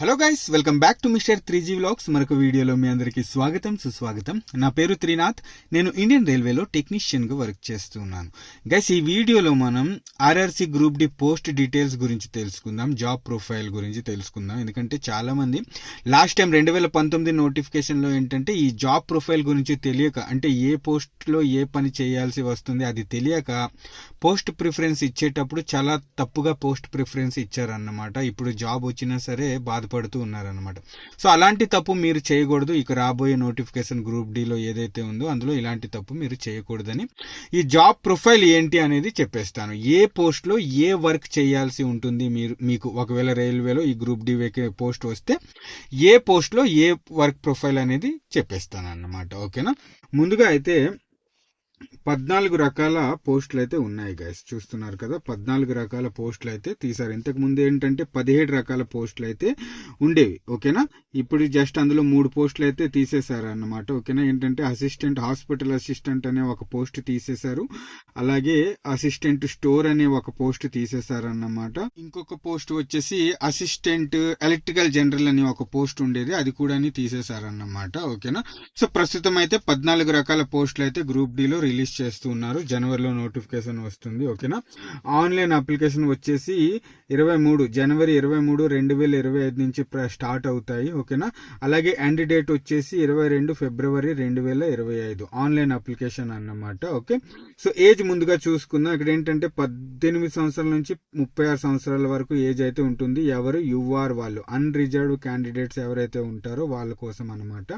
Hello guys welcome back to mister three G vlogs మరొక వీడియోలో మీ అందరికీ స్వాగతం సుస్వాగతం. నా పేరు త్రినాథ్. నేను ఇండియన్ రైల్వేలో టెక్నీషియన్గా వర్క్ చేస్తున్నాను గైస్ ఈ వీడియోలో మనం RRC group D post details గురించి తెలుసుకుందాం జాబ్ ప్రొఫైల్ గురించి తెలుసుకుందాం. ఎందుకంటే చాలామంది లాస్ట్ టైం రెండు వేల పంతొమ్మిది నోటిఫికేషన్లో ఏంటంటే ఈ జాబ్ ప్రొఫైల్ గురించి తెలియక అంటే ఏ పోస్ట్లో ఏ పని చేయాల్సి వస్తుంది అది తెలియక పోస్ట్ ప్రిఫరెన్స్ ఇచ్చేటప్పుడు చాలా తప్పుగా పోస్ట్ ప్రిఫరెన్స్ ఇచ్చారన్నమాట. ఇప్పుడు జాబ్ వచ్చినా సరే బాధపడుతూ ఉన్నారన్నమాట. సో అలాంటి తప్పు మీరు చేయకూడదు. ఇక రాబోయే నోటిఫికేషన్ గ్రూప్ డిలో ఏదైతే ఉందో అందులో ఇలాంటి తప్పు మీరు చేయకూడదని ఈ జాబ్ ప్రొఫైల్ ఏంటి అనేది చెప్పేస్తాను. ఏ పోస్ట్లో ఏ వర్క్ చేయాల్సి ఉంటుంది మీరు మీకు ఒకవేళ రైల్వేలో ఈ గ్రూప్ డి పోస్ట్ వస్తే ఏ పోస్ట్లో ఏ వర్క్ ప్రొఫైల్ అనేది చెప్పేస్తాను అన్నమాట ఓకేనా? ముందుగా అయితే పద్నాలుగు రకాల పోస్టులు అయితే ఉన్నాయి గైస్ చూస్తున్నారు కదా పద్నాలుగు రకాల పోస్టులు అయితే తీసారు ఇంతకు ముందు ఏంటంటే పదిహేడు రకాల పోస్టులు అయితే ఉండేవి ఓకేనా? ఇప్పుడు జస్ట్ అందులో మూడు పోస్టులు అయితే తీసేశారు అన్నమాట ఓకేనా? ఏంటంటే అసిస్టెంట్ హాస్పిటల్ అసిస్టెంట్ అనే ఒక పోస్ట్ తీసేశారు. అలాగే అసిస్టెంట్ స్టోర్ అనే ఒక పోస్ట్ తీసేశారు అన్నమాట ఇంకొక పోస్ట్ వచ్చేసి అసిస్టెంట్ ఎలక్ట్రికల్ జనరల్ అనే ఒక పోస్ట్ ఉండేది అది కూడా తీసేశారు అన్నమాట ఓకేనా? సో ప్రస్తుతం అయితే పద్నాలుగు రకాల పోస్టులు అయితే గ్రూప్ డిలో రిలీజ్ చేస్తున్నారు. జనవరిలో నోటిఫికేషన్ వస్తుంది ఓకేనా? ఆన్లైన్ అప్లికేషన్ వచ్చేసి ఇరవై మూడు జనవరి ఇరవై మూడు రెండు వేల ఇరవై ఐదు నుంచి స్టార్ట్ అవుతాయి ఓకేనా? అలాగే ఎండ్ డేట్ వచ్చేసి ఇరవై రెండు ఫిబ్రవరి రెండు వేల ఇరవై ఐదు. ఆన్లైన్ అప్లికేషన్ అన్నమాట ఓకే? సో ఏజ్ ముందుగా చూసుకుందాం. ఇక్కడ ఏంటంటే పద్దెనిమిది సంవత్సరాల నుంచి ముప్పై ఆరు సంవత్సరాల వరకు ఏజ్ అయితే ఉంటుంది. ఎవరు? యుఆర్ వాళ్ళు. అన్రిజర్వ్డ్ క్యాండిడేట్స్ ఎవరైతే ఉంటారో వాళ్ళ కోసం అనమాట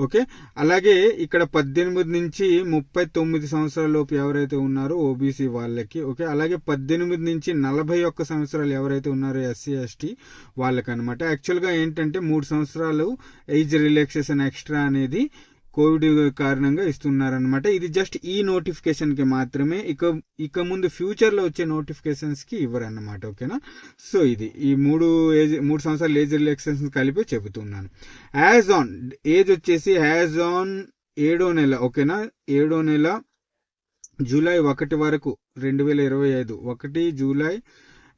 ఓకే? అలాగే ఇక్కడ పద్దెనిమిది నుంచి ముప్పై తొమ్మిది సంవత్సరాల లోపు ఎవరైతే ఉన్నారో ఓబీసీ వాళ్ళకి ఓకే? అలాగే పద్దెనిమిది నుంచి నలభై ఒక్క సంవత్సరాలు ఎవరైతే ఉన్నారో ఎస్సీ ఎస్టీ వాళ్ళకి అనమాట యాక్చువల్గా ఏంటంటే మూడు సంవత్సరాలు ఏజ్ రిలాక్సేషన్ ఎక్స్ట్రా అనేది కోవిడ్ కారణంగా ఇస్తున్నారనమాట ఇది జస్ట్ ఈ నోటిఫికేషన్కి మాత్రమే. ఇక ఇక ముందు ఫ్యూచర్లో వచ్చే నోటిఫికేషన్స్కి ఇవ్వరన్నమాట ఓకేనా? సో ఇది ఈ మూడు ఏజ్ మూడు సంవత్సరాలు ఏజ్ రిలాక్సేషన్ కలిపి చెబుతున్నాను. యాజ్ ఆన్ ఏజ్ వచ్చేసి యాజ్ ఆన్ ఏడో నెల ఓకేనా? ఏడో నెల జూలై ఒకటి వరకు రెండు వేల ఇరవై ఐదు. ఒకటి జూలై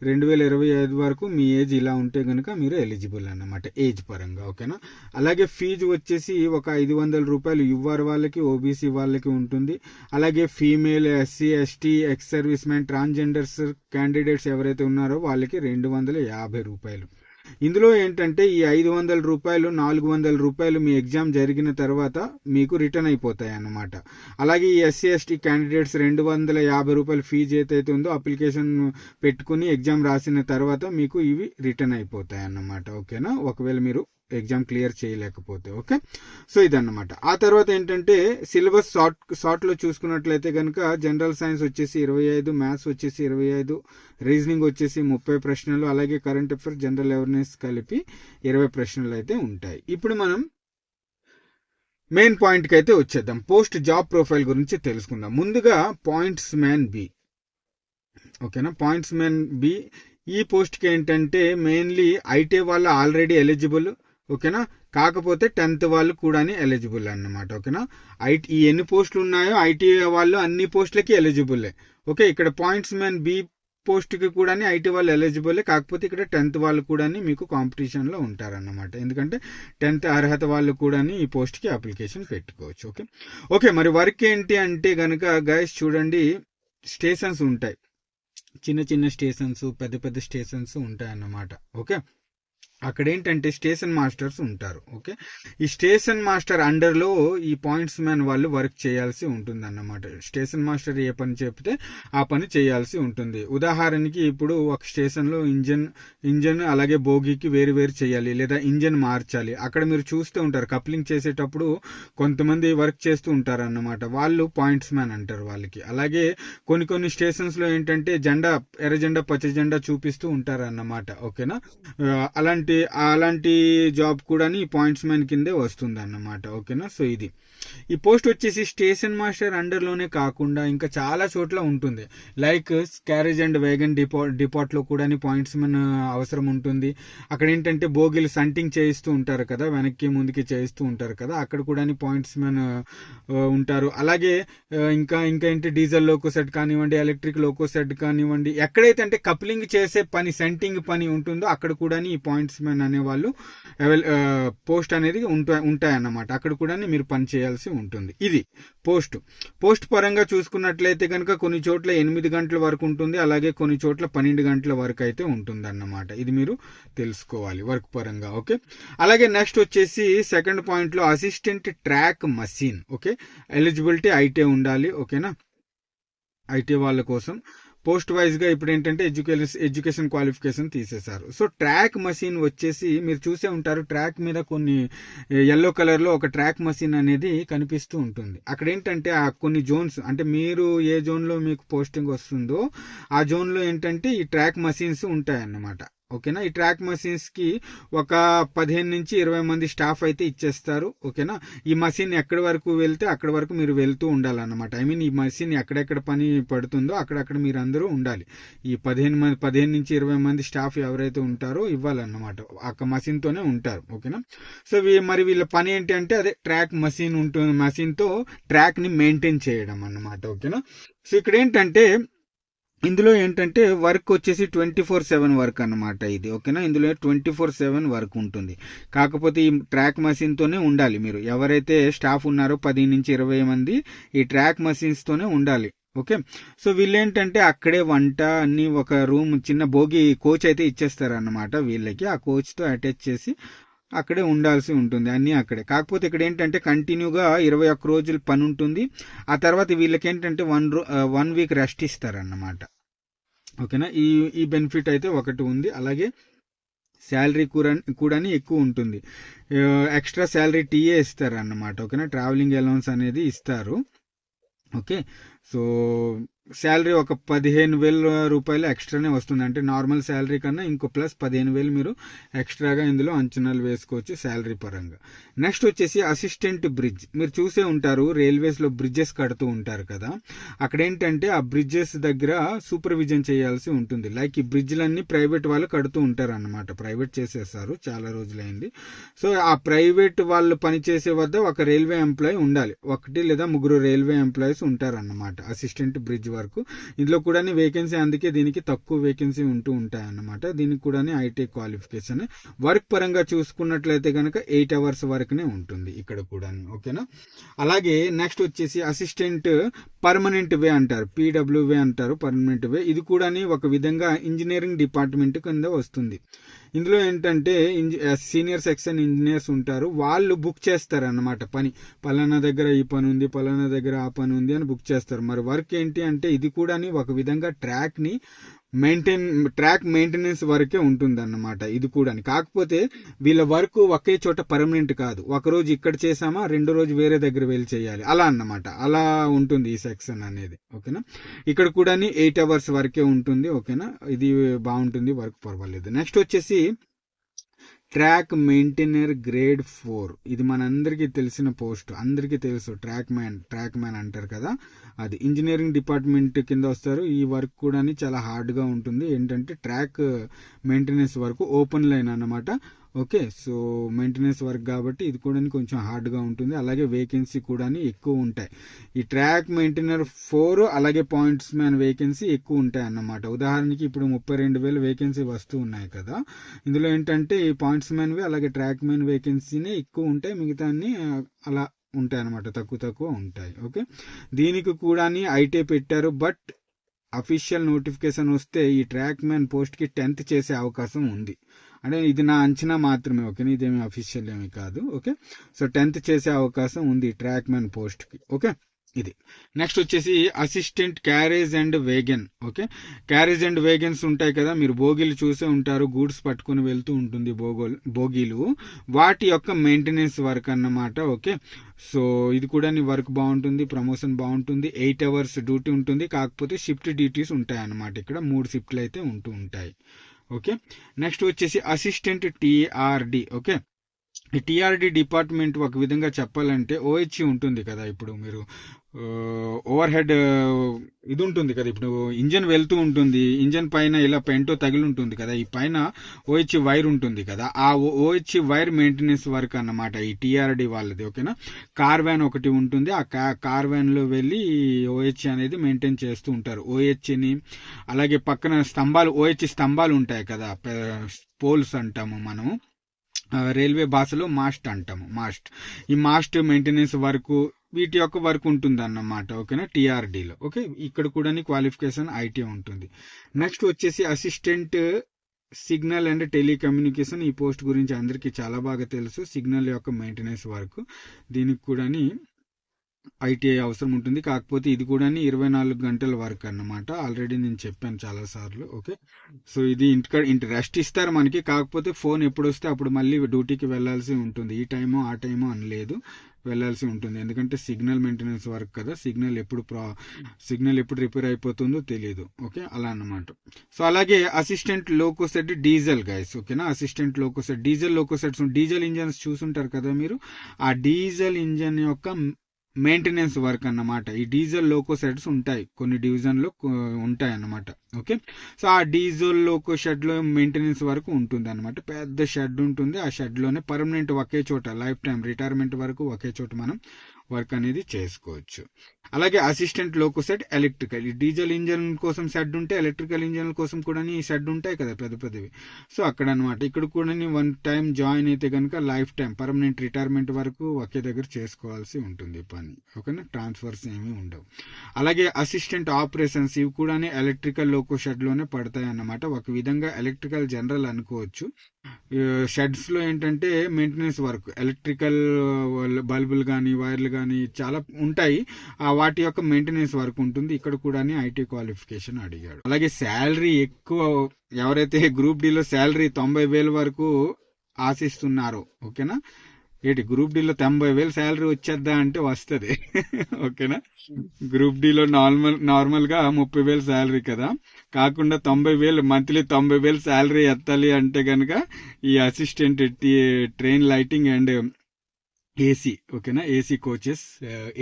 రెండు వేల ఇరవై ఐదు వరకు మీ ఏజ్ ఇలా ఉంటే కనుక మీరు ఎలిజిబుల్ అన్నమాట ఏజ్ పరంగా ఓకేనా? అలాగే ఫీజు వచ్చేసి ఒక ఐదు వందల రూపాయలు యువర్ వాళ్ళకి ఓబీసీ వాళ్ళకి ఉంటుంది. అలాగే female SC ST ex serviceman transgenders candidates ఎవరైతే ఉన్నారో వాళ్ళకి రెండు వందల యాభై రూపాయలు. ఇందులో ఏంటంటే ఈ ఐదు వందల రూపాయలు నాలుగు వందల రూపాయలు మీ ఎగ్జామ్ జరిగిన తర్వాత మీకు రిటర్న్ అయిపోతాయి అన్నమాట అలాగే ఈ ఎస్సీ ఎస్టీ క్యాండిడేట్స్ రెండు వందల యాభై రూపాయల ఫీజు ఏదైతే ఉందో అప్లికేషన్ పెట్టుకుని ఎగ్జామ్ రాసిన తర్వాత మీకు ఇవి రిటర్న్ అయిపోతాయి అన్నమాట ఓకేనా? ఒకవేళ మీరు ఎగ్జామ్ క్లియర్ చేయలేకపోతే ఓకే? సో ఇదన్నమాట. ఆ తర్వాత ఏంటంటే సిలబస్ షార్ట్ షార్ట్లో చూసుకున్నట్లయితే కనుక జనరల్ సైన్స్ వచ్చేసి ఇరవై ఐదు మ్యాథ్స్ వచ్చేసి ఇరవై ఐదు రీజనింగ్ వచ్చేసి ముప్పై ప్రశ్నలు అలాగే కరెంట్ అఫేర్స్ జనరల్ అవేర్నెస్ కలిపి ఇరవై ప్రశ్నలు అయితే ఉంటాయి. ఇప్పుడు మనం మెయిన్ పాయింట్కి అయితే వచ్చేద్దాం. పోస్ట్ జాబ్ ప్రొఫైల్ గురించి తెలుసుకుందాం. ముందుగా పాయింట్స్ మ్యాన్ బి. ఓకేనా? Pointsman B. ఈ పోస్ట్కి ఏంటంటే మెయిన్లీ ఐటీ వాళ్ళు ఆల్రెడీ ఎలిజిబుల్ ఓకేనా? కాకపోతే టెన్త్ వాళ్ళు కూడా ఎలిజిబుల్ అన్నమాట ఓకేనా? ఐటీ ఈ ఎన్ని పోస్టులు ఉన్నాయో ఐటీ వాళ్ళు అన్ని పోస్టులకి ఎలిజిబులే. ఓకే ఇక్కడ పాయింట్స్ మ్యాన్ బి పోస్ట్కి కూడా ఐటీ వాళ్ళు ఎలిజిబుల్ కాకపోతే ఇక్కడ టెన్త్ వాళ్ళు కూడా మీకు కాంపిటీషన్లో ఉంటారన్నమాట. ఎందుకంటే టెన్త్ అర్హత వాళ్ళు కూడా ఈ పోస్ట్కి అప్లికేషన్ పెట్టుకోవచ్చు ఓకే? ఓకే మరి వర్క్ ఏంటి అంటే కనుక గైస్ చూడండి స్టేషన్స్ ఉంటాయి. చిన్న చిన్న స్టేషన్స్ పెద్ద పెద్ద స్టేషన్స్ ఉంటాయన్నమాట ఓకే? అక్కడ ఏంటంటే స్టేషన్ మాస్టర్స్ ఉంటారు ఓకే? ఈ స్టేషన్ మాస్టర్ అండర్లో ఈ పాయింట్స్ మ్యాన్ వాళ్ళు వర్క్ చేయాల్సి ఉంటుంది అన్నమాట స్టేషన్ మాస్టర్ ఏ పని చెప్తే ఆ పని చేయాల్సి ఉంటుంది. ఉదాహరణకి ఇప్పుడు ఒక స్టేషన్లో ఇంజన్ ఇంజన్ అలాగే బోగికి వేరు వేరు చేయాలి లేదా ఇంజన్ మార్చాలి. అక్కడ మీరు చూస్తూ ఉంటారు కప్లింగ్ చేసేటప్పుడు కొంతమంది వర్క్ చేస్తూ ఉంటారు అన్నమాట వాళ్ళు పాయింట్స్ మ్యాన్ అంటారు వాళ్ళకి. అలాగే కొన్ని కొన్ని స్టేషన్స్లో ఏంటంటే జెండా ఎర్ర జెండా పచ్చ జెండా చూపిస్తూ ఉంటారు అన్నమాట ఓకేనా అలాంటి అలాంటి జాబ్ కూడా ఈ పాయింట్స్ మ్యాన్ కిందే వస్తుంది అన్నమాట ఓకేనా? సో ఇది. ఈ పోస్ట్ వచ్చేసి స్టేషన్ మాస్టర్ అండర్లోనే కాకుండా ఇంకా చాలా చోట్ల ఉంటుంది. Like carriage and wagon depot డిపోట్లో కూడా పాయింట్స్ మన అవసరం ఉంటుంది. అక్కడ ఏంటంటే బోగిలు సంటింగ్ చేయిస్తూ ఉంటారు కదా వెనక్కి ముందుకి చేయిస్తూ ఉంటారు కదా అక్కడ కూడా పాయింట్స్ మెన్ ఉంటారు. అలాగే ఇంకా ఇంకా ఏంటి డీజిల్ లోకో సెట్ కానివ్వండి ఎలక్ట్రిక్ లోకో సెట్ కానివ్వండి ఎక్కడైతే అంటే కప్లింగ్ చేసే పని సెంటింగ్ పని ఉంటుందో అక్కడ కూడా ఈ పాయింట్స్ మెన్ అనే వాళ్ళు అవైల- పోస్ట్ అనేది ఉంటాయి ఉంటాయన్నమాట. అక్కడ కూడా మీరు పని చేయాల్సి ఉంటుంది. ఇది పోస్ట్. పోస్ట్ పరంగా చూసుకున్నట్లయితే కనుక కొన్ని చోట్ల ఎనిమిది గంటల వరకు ఉంటుంది. అలాగే కొన్ని చోట్ల పన్నెండు గంటల వరకు అయితే ఉంటుంది అన్నమాట ఇది మీరు తెలుసుకోవాలి వర్క్ పరంగా. ఓకే? అలాగే నెక్స్ట్ వచ్చేసి సెకండ్ పాయింట్లో assistant track machine okay? Eligibility IT ఉండాలి. ఓకేనా? ఐటీ వాళ్ళ కోసం పోస్ట్ వైజ్గా ఇప్పుడు ఏంటంటే ఎడ్యుకేషన్ ఎడ్యుకేషన్ క్వాలిఫికేషన్ తీసేశారు. సో ట్రాక్ మషిన్ వచ్చేసి మీరు చూసే ఉంటారు ట్రాక్ మీద కొన్ని ఎల్లో కలర్లో ఒక ట్రాక్ మషిన్ అనేది కనిపిస్తూ ఉంటుంది. అక్కడ ఏంటంటే ఆ కొన్ని జోన్స్ అంటే మీరు ఏ జోన్లో మీకు పోస్టింగ్ వస్తుందో ఆ జోన్లో ఏంటంటే ఈ ట్రాక్ మషిన్స్ ఉంటాయన్నమాట. ఓకేనా? ఈ ట్రాక్ మషిన్స్కి ఒక పదిహేను నుంచి ఇరవై మంది స్టాఫ్ అయితే ఇచ్చేస్తారు ఓకేనా? ఈ మషిన్ ఎక్కడి వరకు వెళ్తే అక్కడి వరకు మీరు వెళ్తూ ఉండాలన్నమాట. ఐ మీన్ ఈ మషిన్ ఎక్కడెక్కడ పని పడుతుందో అక్కడక్కడ మీరు అందరూ ఉండాలి. ఈ పదిహేను మంది పదిహేను నుంచి ఇరవై మంది స్టాఫ్ ఎవరైతే ఉంటారో ఇవ్వాలన్నమాట. ఆ మషిన్తోనే ఉంటారు ఓకేనా? సో మరి వీళ్ళ పని ఏంటి అంటే అదే ట్రాక్ మషిన్ ఉంటుంది మషిన్తో ట్రాక్ని ట్రాక్ని మెయింటైన్ చేయడం అన్నమాట ఓకేనా? సో ఇక్కడ ఏంటంటే ఇందులో ఏంటంటే వర్క్ వచ్చేసి ట్వంటీ ఫోర్ సెవెన్ వర్క్ అన్నమాట ఇది ఓకేనా? ఇందులో ట్వంటీ ఫోర్ సెవెన్ వర్క్ ఉంటుంది. కాకపోతే ఈ ట్రాక్ మషిన్తోనే ఉండాలి మీరు. ఎవరైతే స్టాఫ్ ఉన్నారో పది నుంచి ఇరవై మంది ఈ ట్రాక్ మషిన్స్తోనే ఉండాలి ఓకే? సో వీళ్ళేంటంటే అక్కడే వంట అన్ని ఒక రూమ్ చిన్న భోగి కోచ్ అయితే ఇచ్చేస్తారు అన్నమాట వీళ్ళకి. ఆ కోచ్తో అటాచ్ చేసి అక్కడే ఉండాల్సి ఉంటుంది అన్నీ అక్కడే. కాకపోతే ఇక్కడ ఏంటంటే కంటిన్యూగా ఇరవై ఒక్క రోజులు పని ఉంటుంది ఆ తర్వాత వీళ్ళకి ఏంటంటే వన్ రో వన్ వీక్ రెస్ట్ ఇస్తారన్నమాట. ఓకేనా? ఈ ఈ బెనిఫిట్ అయితే ఒకటి ఉంది. అలాగే శాలరీ కూడా కూడా ఎక్కువ ఉంటుంది. ఎక్స్ట్రా శాలరీ టీఏ ఇస్తారు అన్నమాట ఓకేనా? ట్రావెలింగ్ అలౌన్స్ అనేది ఇస్తారు. ఓకే? సో శాలరీ ఒక పదిహేను వేల రూపాయలు ఎక్స్ట్రానే వస్తుంది. అంటే నార్మల్ శాలరీ కన్నా ఇంకో ప్లస్ పదిహేను వేలు మీరు ఎక్స్ట్రాగా ఇందులో అంచనాలు వేసుకోవచ్చు శాలరీ పరంగా. నెక్స్ట్ వచ్చేసి అసిస్టెంట్ బ్రిడ్జ్. మీరు చూసే ఉంటారు రైల్వేస్లో బ్రిడ్జెస్ కడుతూ ఉంటారు కదా. అక్కడ ఏంటంటే ఆ బ్రిడ్జెస్ దగ్గర సూపర్విజన్ చేయాల్సి ఉంటుంది. లైక్ ఈ బ్రిడ్జ్లన్నీ ప్రైవేట్ వాళ్ళు కడుతూ ఉంటారు అన్నమాట ప్రైవేట్ చేసేస్తారు చాలా రోజులైంది. సో ఆ ప్రైవేట్ వాళ్ళు పనిచేసే వద్ద ఒక రైల్వే ఎంప్లాయీ ఉండాలి. ఒకటి లేదా ముగ్గురు రైల్వే ఎంప్లాయీస్ ఉంటారు అన్నమాట అసిస్టెంట్ బ్రిడ్జ్ వరకు. ఇందులో కూడా వేకెన్సీ అందుకే దీనికి తక్కువ వేకెన్సీ ఉంటూ ఉంటాయి అన్నమాట దీనికి కూడా ఐటీ క్వాలిఫికేషన్ వర్క్ పరంగా చూసుకున్నట్లయితే కనుక ఎయిట్ అవర్స్ వరకునే ఉంటుంది ఇక్కడ కూడా ఓకేనా? అలాగే నెక్స్ట్ వచ్చేసి అసిస్టెంట్ పర్మనెంట్ వే అంటారు. పీడబ్ల్యూవే అంటారు పర్మనెంట్ వే ఇది కూడా ఒక విధంగా ఇంజనీరింగ్ డిపార్ట్మెంట్ కింద వస్తుంది. ఇందులో ఏంటంటే సీనియర్ సెక్షన్ ఇంజనీర్స్ ఉంటారు. వాళ్ళు బుక్ చేస్తారు అన్నమాట పని. పలానా దగ్గర ఈ పని ఉంది పలానా దగ్గర ఆ పని ఉంది అని బుక్ చేస్తారు. మరి వర్క్ ఏంటి అంటే ఇది కూడా ఒక విధంగా ట్రాక్ని మెయింటైన్ ట్రాక్ మెయింటెనెన్స్ వరకే ఉంటుంది అన్నమాట ఇది కూడా కాకపోతే వీళ్ళ వర్క్ ఒకే చోట పర్మనెంట్ కాదు. ఒకరోజు ఇక్కడ చేసామా రెండో రోజు వేరే దగ్గర వెళ్ళి చేయాలి. అలా అన్నమాట. అలా ఉంటుంది ఈ సెక్షన్ అనేది. ఓకేనా? ఇక్కడ కూడా ఎయిట్ అవర్స్ వరకే ఉంటుంది. ఓకేనా? ఇది బాగుంటుంది. వర్క్ పర్వాలేదు. నెక్స్ట్ వచ్చేసి ట్రాక్ మెయింటైనర్ గ్రేడ్ ఫోర్. ఇది మనందరికీ తెలిసిన పోస్ట్. అందరికీ తెలుసు. ట్రాక్ మ్యాన్ ట్రాక్ మ్యాన్ అంటారు కదా. అది ఇంజనీరింగ్ డిపార్ట్మెంట్ కింద వస్తారు. ఈ వర్క్ కూడా చాలా హార్డ్గా ఉంటుంది. ఏంటంటే ట్రాక్ మెయింటెనెన్స్ వరకు ఓపెన్ లైన్ అన్నమాట. ఓకే సో మెయింటెనెన్స్ వర్క్ కాబట్టి ఇది కూడా కొంచెం హార్డ్గా ఉంటుంది. అలాగే వేకెన్సీ కూడా ఎక్కువ ఉంటాయి. ఈ ట్రాక్ మెయింటైనర్ ఫోర్ అలాగే పాయింట్స్ మ్యాన్ వేకెన్సీ ఎక్కువ ఉంటాయి అన్నమాట. ఉదాహరణకి ఇప్పుడు ముప్పై రెండు వేలు వేకెన్సీ వస్తూ ఉన్నాయి కదా. ఇందులో ఏంటంటే ఈ పాయింట్స్ మ్యాన్వి అలాగే ట్రాక్ మ్యాన్ వేకెన్సీనే ఎక్కువ ఉంటాయి. మిగతాన్ని అలా ఉంటాయి అన్నమాట. తక్కువ తక్కువ ఉంటాయి. ఓకే? దీనికి కూడా ఐటీ పెట్టారు. బట్ అఫీషియల్ నోటిఫికేషన్ వస్తే ఈ ట్రాక్ మ్యాన్ పోస్ట్కి టెన్త్ చేసే అవకాశం ఉంది. అంటే ఇది నా అంచనా మాత్రమే ఓకే? ఇదేమి అఫీషియల్ ఏమి కాదు ఓకే? సో టెన్త్ చేసే అవకాశం ఉంది ట్రాక్ మ్యాన్ పోస్ట్కి ఓకే? ఇది. నెక్స్ట్ వచ్చేసి assistant carriage and wagon okay? Carriage and wagons ఉంటాయి కదా మీరు బోగీలు చూసే ఉంటారు గూడ్స్ పట్టుకుని వెళ్తూ ఉంటుంది బోగోలు బోగీలు. వాటి యొక్క మెయింటెనెన్స్ వర్క్ అన్నమాట ఓకే? సో ఇది కూడా నీ వర్క్ బాగుంటుంది ప్రమోషన్ బాగుంటుంది ఎయిట్ అవర్స్ డ్యూటీ ఉంటుంది కాకపోతే షిఫ్ట్ డ్యూటీస్ ఉంటాయి అన్నమాట ఇక్కడ మూడు షిఫ్ట్లు అయితే ఉంటూ ఉంటాయి. ఓకే? నెక్స్ట్ వచ్చేసి అసిస్టెంట్ టిఆర్డి ఓకే? ఈ టిఆర్డి డిపార్ట్మెంట్ ఒక విధంగా చెప్పాలంటే ఓహెచ్ ఉంటుంది కదా ఇప్పుడు మీరు ఓవర్ హెడ్ ఇది ఉంటుంది కదా ఇప్పుడు ఇంజన్ వెళ్తూ ఉంటుంది ఇంజన్ పైన ఇలా పెంటో తగిలి ఉంటుంది కదా ఈ పైన ఓహెచ్ వైర్ ఉంటుంది కదా ఆ ఓహెచ్ వైర్ మెయింటెనెన్స్ వర్క్ అన్నమాట ఈ టీఆర్డీ వాళ్ళది ఓకేనా? కార్ వ్యాన్ ఒకటి ఉంటుంది ఆ కార్ వ్యాన్లో వెళ్ళి ఓహెచ్ అనేది మెయింటైన్ చేస్తూ ఉంటారు OH అలాగే పక్కన స్తంభాలు ఓహెచ్ స్తంభాలు ఉంటాయి కదా పోల్స్ అంటాము మనము. రైల్వే భాషలో మాస్ట్ అంటాము మాస్ట్. ఈ మాస్ట్ మెయింటెనెన్స్ వర్క్ వీటి యొక్క వర్క్ ఉంటుంది అన్నమాట ఓకేనా? టీఆర్డీలో ఓకే? ఇక్కడ కూడా క్వాలిఫికేషన్ ఐటీ ఉంటుంది. నెక్స్ట్ వచ్చేసి అసిస్టెంట్ సిగ్నల్ అండ్ టెలికమ్యూనికేషన్ ఈ పోస్ట్ గురించి అందరికీ చాలా బాగా తెలుసు. సిగ్నల్ యొక్క మెయింటెనెన్స్ వర్క్ దీనికి కూడా ఐటీఐ అవసరం ఉంటుంది కాకపోతే ఇది కూడా ఇరవై నాలుగు గంటల వర్క్ అన్నమాట. ఆల్రెడీ నేను చెప్పాను చాలా సార్లు ఓకే? సో ఇది ఇంటికా ఇంటి రెస్ట్ ఇస్తారు మనకి. కాకపోతే ఫోన్ ఎప్పుడు వస్తే అప్పుడు మళ్ళీ డ్యూటీకి వెళ్ళాల్సి ఉంటుంది. ఈ టైము ఆ టైము అనలేదు. వెళ్ళాల్సి ఉంటుంది. ఎందుకంటే సిగ్నల్ మెయింటెనెన్స్ వర్క్ కదా. సిగ్నల్ ఎప్పుడు ప్రా సిగ్నల్ ఎప్పుడు రిపేర్ అయిపోతుందో తెలియదు ఓకే? అలా అన్నమాట. సో అలాగే assistant loco shed diesel guys ఓకేనా? Assistant loco shed diesel loco sheds diesel engines చూసుంటారు కదా మీరు? ఆ డీజిల్ ఇంజన్ యొక్క మెయింటెనెన్స్ వర్క్ అన్నమాట. ఈ డీజిల్ లోకో సెట్స్ ఉంటాయి. కొన్ని డివిజన్లో ఉంటాయి అన్నమాట ఓకే? సో ఆ డీజిల్ లోకో షెడ్లో మెయింటెనెన్స్ వరకు ఉంటుంది అనమాట పెద్ద షెడ్ ఉంటుంది. ఆ షెడ్లోనే పర్మనెంట్ ఒకే చోట లైఫ్ టైం రిటైర్మెంట్ వరకు ఒకే చోట మనం వర్క్ అనేది చేసుకోవచ్చు. అలాగే అసిస్టెంట్ లోకో సెట్ ఎలక్ట్రికల్ ఈ డీజిల్ ఇంజన్ కోసం షెడ్ ఉంటే ఎలక్ట్రికల్ ఇంజన్ కోసం కూడా ఈ షెడ్ ఉంటాయి కదా పెద్ద పెద్దవి. సో అక్కడ అనమాట ఇక్కడ కూడా వన్ టైం జాయిన్ అయితే కనుక లైఫ్ టైం పర్మనెంట్ రిటైర్మెంట్ వరకు ఒకే దగ్గర చేసుకోవాల్సి ఉంటుంది పని. ఓకేనా? ట్రాన్స్ఫర్స్ ఏమీ ఉండవు. అలాగే అసిస్టెంట్ ఆపరేషన్స్ ఇవి కూడా ఎలక్ట్రికల్ లోకో షెడ్లోనే పడతాయి అన్నమాట ఒక విధంగా ఎలక్ట్రికల్ జనరల్ అనుకోవచ్చు. షెడ్స్లో ఏంటంటే మెయింటెనెన్స్ వర్క్ ఎలక్ట్రికల్ బల్బులు కానీ వైర్లు కానీ చాలా ఉంటాయి. ఆ వాటి యొక్క మెయింటెనెన్స్ వర్క్ ఉంటుంది. ఇక్కడ కూడా ఐటీ క్వాలిఫికేషన్ అడిగాడు. అలాగే శాలరీ ఎక్కువ ఎవరైతే గ్రూప్ డిలో శాలరీ తొంభై వేల వరకు ఆశిస్తున్నారో ఓకేనా? ఏంటి గ్రూప్ డిలో తొంభై వేలు శాలరీ వచ్చేద్దా అంటే వస్తుంది. ఓకేనా? గ్రూప్ డిలో నార్మల్ నార్మల్గా ముప్పై వేలు శాలరీ కదా. కాకుండా తొంభై వేలు మంత్లీ తొంభై వేలు శాలరీ ఎత్తాలి అంటే కనుక ఈ assistant train lighting and AC ఓకేనా? AC coaches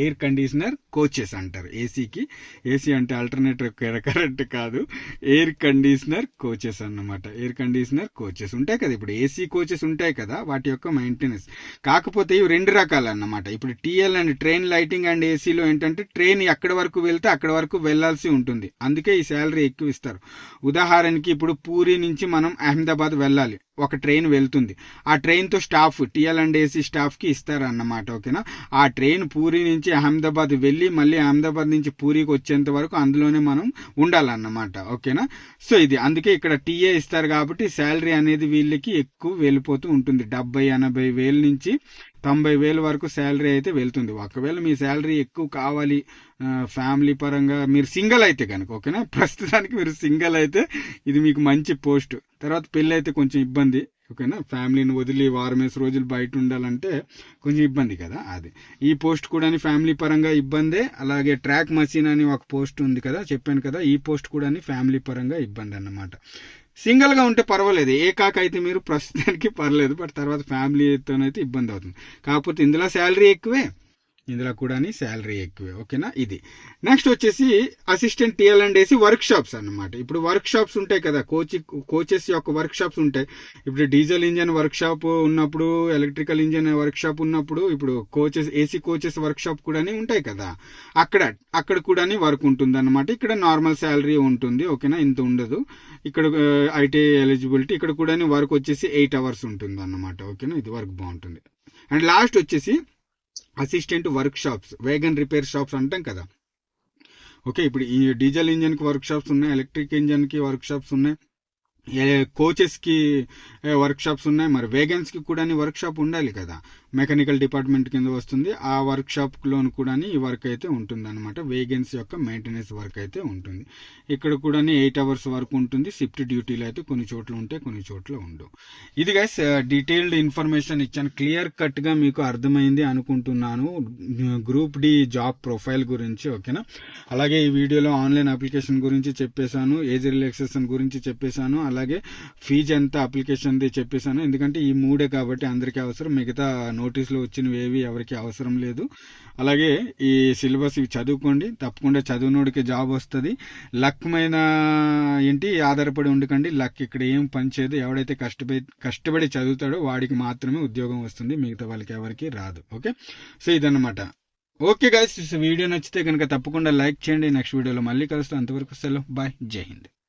air conditioner coaches అంటారు. ఏసీకి ఏసీ అంటే ఆల్టర్నేటివ్ కరెక్ట్ కాదు. ఎయిర్ కండిషనర్ కోచెస్ అన్నమాట. ఎయిర్ కండిషనర్ కోచెస్ ఉంటాయి కదా. ఇప్పుడు ఏసీ కోచెస్ ఉంటాయి కదా వాటి యొక్క మెయింటెనెన్స్ కాకపోతే ఇవి రెండు రకాలు అన్నమాట. ఇప్పుడు TL and train lighting and ఏసీలో ఏంటంటే ట్రైన్ ఎక్కడి వరకు వెళ్తే అక్కడ వరకు వెళ్ళాల్సి ఉంటుంది. అందుకే ఈ శాలరీ ఎక్కువ ఇస్తారు. ఉదాహరణకి ఇప్పుడు పూరి నుంచి మనం అహ్మదాబాద్ వెళ్ళాలి. ఒక ట్రైన్ వెళ్తుంది. ఆ ట్రైన్తో స్టాఫ్ టీఎల్ అండ్ ఏసీ స్టాఫ్కి ఇస్తారు అన్నమాట ఓకేనా? ఆ ట్రైన్ పూరి నుంచి అహ్మదాబాద్ వెళ్ళి మళ్ళీ అహ్మదాబాద్ నుంచి పూరికి వచ్చేంత వరకు అందులోనే మనం ఉండాలన్నమాట. ఓకేనా? సో ఇది. అందుకే ఇక్కడ టీఏ ఇస్తారు కాబట్టి శాలరీ అనేది వీళ్ళకి ఎక్కువ వెళ్ళిపోతూ ఉంటుంది. డెబ్బై ఎనభై వేల నుంచి తొంభై వేల వరకు శాలరీ అయితే వెళ్తుంది. ఒకవేళ మీ శాలరీ ఎక్కువ కావాలి ఫ్యామిలీ పరంగా మీరు సింగిల్ అయితే కనుక ఓకేనా? ప్రస్తుతానికి మీరు సింగిల్ అయితే ఇది మీకు మంచి పోస్ట్. తర్వాత పెళ్ళి అయితే కొంచెం ఇబ్బంది. ఓకేనా? ఫ్యామిలీని వదిలి వారం వేసి రోజులు బయట ఉండాలంటే కొంచెం ఇబ్బంది కదా అది. ఈ పోస్ట్ కూడా ఫ్యామిలీ పరంగా ఇబ్బందే అలాగే ట్రాక్ మసీన్ అని ఒక పోస్ట్ ఉంది కదా చెప్పాను కదా ఈ పోస్ట్ కూడా ఫ్యామిలీ పరంగా ఇబ్బంది అన్నమాట. సింగిల్గా ఉంటే పర్వాలేదు ఏకాక అయితే మీరు ప్రస్తుతానికి పర్లేదు బట్ తర్వాత ఫ్యామిలీతోనైతే ఇబ్బంది అవుతుంది. కాకపోతే ఇందులో శాలరీ ఎక్కువే? ఇందులో కూడా శాలరీ ఎక్కువే ఓకేనా? ఇది. నెక్స్ట్ వచ్చేసి assistant TL and AC workshops అన్నమాట. ఇప్పుడు వర్క్ షాప్స్ ఉంటాయి కదా కోచింగ్ కోచెస్ యొక్క వర్క్ షాప్స్ ఉంటాయి. ఇప్పుడు డీజిల్ ఇంజన్ వర్క్ షాప్ ఉన్నప్పుడు ఎలక్ట్రికల్ ఇంజన్ వర్క్ షాప్ ఉన్నప్పుడు ఇప్పుడు coaches AC coaches workshop కూడా ఉంటాయి కదా. అక్కడ అక్కడ కూడా వర్క్ ఉంటుంది అనమాట ఇక్కడ నార్మల్ శాలరీ ఉంటుంది ఓకేనా? ఇంత ఉండదు. ఇక్కడ ఐటీ ఎలిజిబిలిటీ ఇక్కడ కూడా వర్క్ వచ్చేసి ఎయిట్ అవర్స్ ఉంటుంది అన్నమాట ఓకేనా? ఇది వర్క్ బాగుంటుంది. అండ్ లాస్ట్ వచ్చేసి assistant workshops wagon repair shops అంటాం కదా. ఓకే ఇప్పుడు ఈ డీజిల్ ఇంజన్కి వర్క్ షాప్స్ ఉన్నాయి ఎలక్ట్రిక్ ఇంజన్కి వర్క్ షాప్స్ ఉన్నాయి. కోచెస్కి వర్క్షాప్స్ ఉన్నాయి? మరి వేగన్స్కి కూడా వర్క్ షాప్ ఉండాలి కదా. మెకానికల్ డిపార్ట్మెంట్ కింద వస్తుంది. ఆ వర్క్షాప్లోను కూడా ఈ వర్క్ అయితే ఉంటుంది అనమాట వేగన్స్ యొక్క మెయింటెనెన్స్ వర్క్ అయితే ఉంటుంది. ఇక్కడ కూడా ఎయిట్ అవర్స్ వరకు ఉంటుంది. షిఫ్ట్ డ్యూటీలు అయితే కొన్ని చోట్ల ఉంటాయి కొన్ని చోట్ల ఉండవు. ఇది గైస్ డీటెయిల్డ్ ఇన్ఫర్మేషన్ ఇచ్చాను. క్లియర్ కట్గా మీకు అర్థమైంది అనుకుంటున్నాను. గ్రూప్ డి జాబ్ ప్రొఫైల్ గురించి ఓకేనా? అలాగే ఈ వీడియోలో ఆన్లైన్ అప్లికేషన్ గురించి చెప్పేశాను. ఏజ్ రిలాక్సేషన్ గురించి చెప్పేశాను. అలాగే ఫీజు ఎంత అప్లికేషన్ది చెప్పేశాను. ఎందుకంటే ఈ మూడే కాబట్టి అందరికీ అవసరం. మిగతా నోటీసులు వచ్చినవి ఏవి ఎవరికి అవసరం లేదు. అలాగే ఈ సిలబస్ ఇవి చదువుకోండి. తప్పకుండా చదువునోడికి జాబ్ వస్తుంది. లక్ మీద ఏంటి ఆధారపడి ఉండకండి. లక్ ఇక్కడ ఏం పనిచేయదు ఎవడైతే కష్టపడి కష్టపడి చదువుతాడో వాడికి మాత్రమే ఉద్యోగం వస్తుంది. మిగతా వాళ్ళకి ఎవరికి రాదు. ఓకే? సో ఇదన్నమాట. ఓకే గాయస్ వీడియో నచ్చితే కనుక తప్పకుండా లైక్ చేయండి. నెక్స్ట్ వీడియోలో మళ్ళీ కలుస్తాం. అంతవరకు సెలవు. బాయ్. జై హింద్.